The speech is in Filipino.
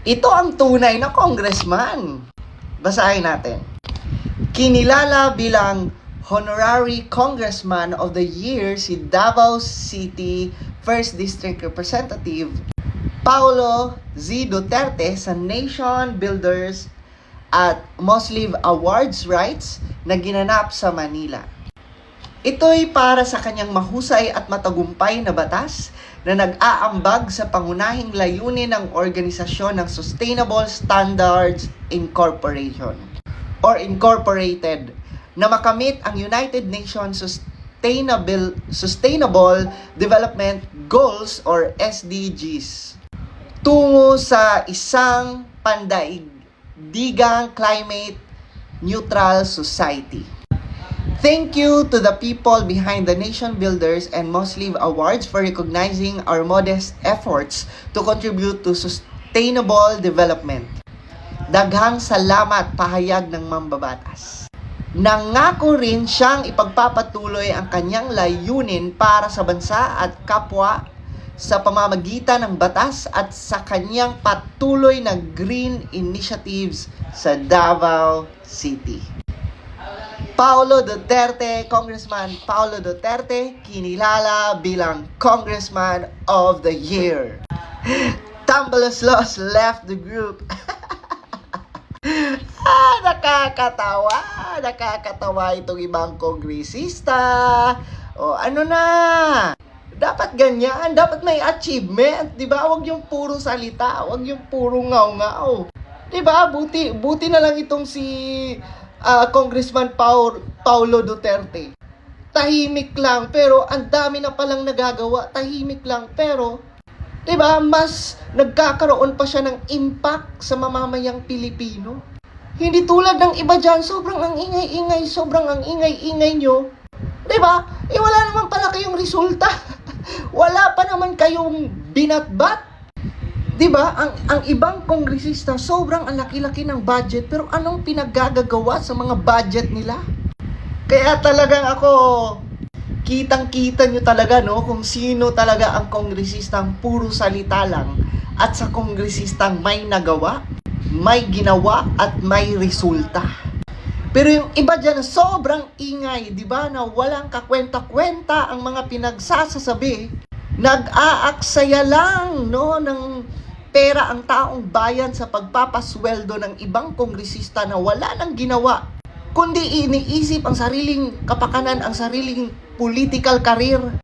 Ito ang tunay na congressman. Basahin natin. Kinilala bilang Honorary Congressman of the Year si Davao City 1st District Representative Paulo Z. Duterte sa Nation Builders at Muslim Awards Rights na ginanap sa Manila. Ito'y para sa kanyang mahusay at matagumpay na batas na nag-aambag sa pangunahing layunin ng Organisasyon ng Sustainable Standards Incorporation or Incorporated na makamit ang United Nations Sustainable Sustainable Development Goals or SDGs tungo sa isang pandaigdigang climate neutral society. Thank you to the people behind the Nation Builders and Muslim Awards for recognizing our modest efforts to contribute to sustainable development. Daghang salamat pahayag ng mambabatas. Nangako rin siyang ipagpapatuloy ang kanyang layunin para sa bansa at kapwa sa pamamagitan ng batas at sa kanyang patuloy na green initiatives sa Davao City. Paulo Duterte, Congressman Paulo Duterte, kinilala bilang Congressman of the Year. Tambalos left the group. ah, nakakatawa. Nakakatawa itong ibang kongresista. O ano na? Dapat ganyan. Dapat may achievement. Di ba? Huwag yung puro salita. Huwag yung puro ngaw-ngaw. Di ba? Buti, buti na lang itong si ah, Congressman Paul, Paulo Duterte. Tahimik lang, pero ang dami na palang nagagawa. Tahimik lang, pero 'di ba, mas nagkakaroon pa siya ng impact sa mamamayang Pilipino. Hindi tulad ng iba diyan, sobrang ang ingay-ingay, sobrang ang ingay-ingay nyo. 'Di ba? Eh wala naman pala kayong resulta. wala pa naman kayong binatbat. 'Di ba? Ang ang ibang kongresista sobrang ang laki-laki ng budget pero anong pinaggagawa sa mga budget nila? Kaya talagang ako kitang-kita nyo talaga no kung sino talaga ang kongresistang puro salita lang at sa kongresistang may nagawa, may ginawa at may resulta. Pero yung iba dyan sobrang ingay, di ba, na walang kakwenta-kwenta ang mga pinagsasasabi, nag-aaksaya lang no, ng pera ang taong bayan sa pagpapasweldo ng ibang kongresista na wala nang ginawa kundi iniisip ang sariling kapakanan, ang sariling political career.